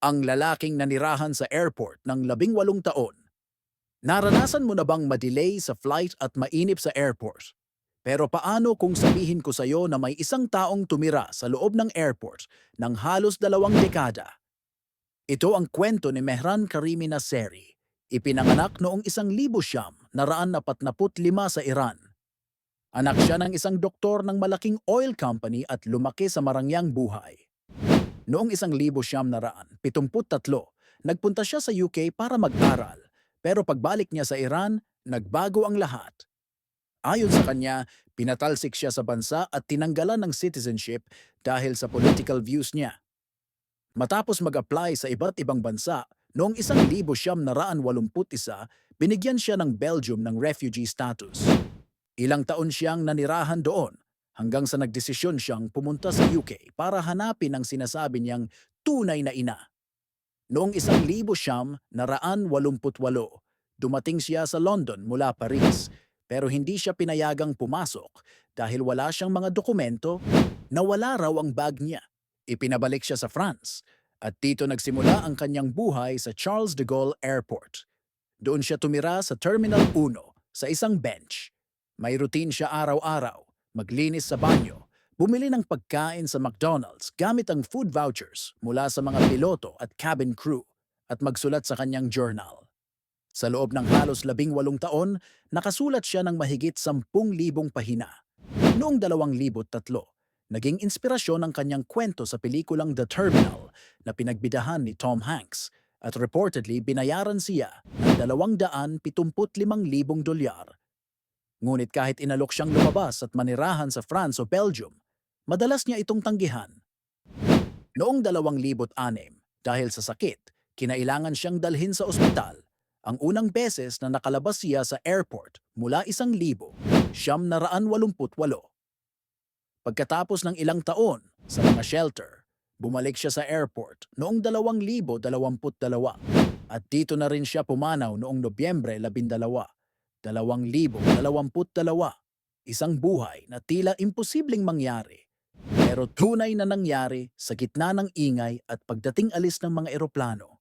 ang lalaking nanirahan sa airport ng labing walong taon. Naranasan mo na bang madelay sa flight at mainip sa airport? Pero paano kung sabihin ko sa iyo na may isang taong tumira sa loob ng airport ng halos dalawang dekada? Ito ang kwento ni Mehran Karimi Nasseri, ipinanganak noong isang libo siyam naraan na patnaput lima sa Iran. Anak siya ng isang doktor ng malaking oil company at lumaki sa marangyang buhay. Noong isang libo siyam nagpunta siya sa UK para mag-aral. Pero pagbalik niya sa Iran, nagbago ang lahat. Ayon sa kanya, pinatalsik siya sa bansa at tinanggalan ng citizenship dahil sa political views niya. Matapos mag-apply sa iba't ibang bansa, noong isang libo siyam naraan walumput isa, binigyan siya ng Belgium ng refugee status. Ilang taon siyang nanirahan doon hanggang sa nagdesisyon siyang pumunta sa UK para hanapin ang sinasabi niyang tunay na ina. Noong isang libo siyam naraan walumput walo, dumating siya sa London mula Paris pero hindi siya pinayagang pumasok dahil wala siyang mga dokumento na wala raw ang bag niya. Ipinabalik siya sa France at dito nagsimula ang kanyang buhay sa Charles de Gaulle Airport. Doon siya tumira sa Terminal 1 sa isang bench. May routine siya araw-araw, maglinis sa banyo, bumili ng pagkain sa McDonald's gamit ang food vouchers mula sa mga piloto at cabin crew at magsulat sa kanyang journal. Sa loob ng halos labing walong taon, nakasulat siya ng mahigit sampung libong pahina. Noong 2003, naging inspirasyon ang kanyang kwento sa pelikulang The Terminal na pinagbidahan ni Tom Hanks at reportedly binayaran siya ng 275,000 dolyar. Ngunit kahit inalok siyang lumabas at manirahan sa France o Belgium, madalas niya itong tanggihan. Noong 2006, dahil sa sakit, kinailangan siyang dalhin sa ospital. Ang unang beses na nakalabas siya sa airport mula isang libo, siyam na raan walumput walo. Pagkatapos ng ilang taon sa mga shelter, bumalik siya sa airport noong 2022 at dito na rin siya pumanaw noong Nobyembre 12, 2022. Isang buhay na tila imposibleng mangyari pero tunay na nangyari sa gitna ng ingay at pagdating alis ng mga eroplano.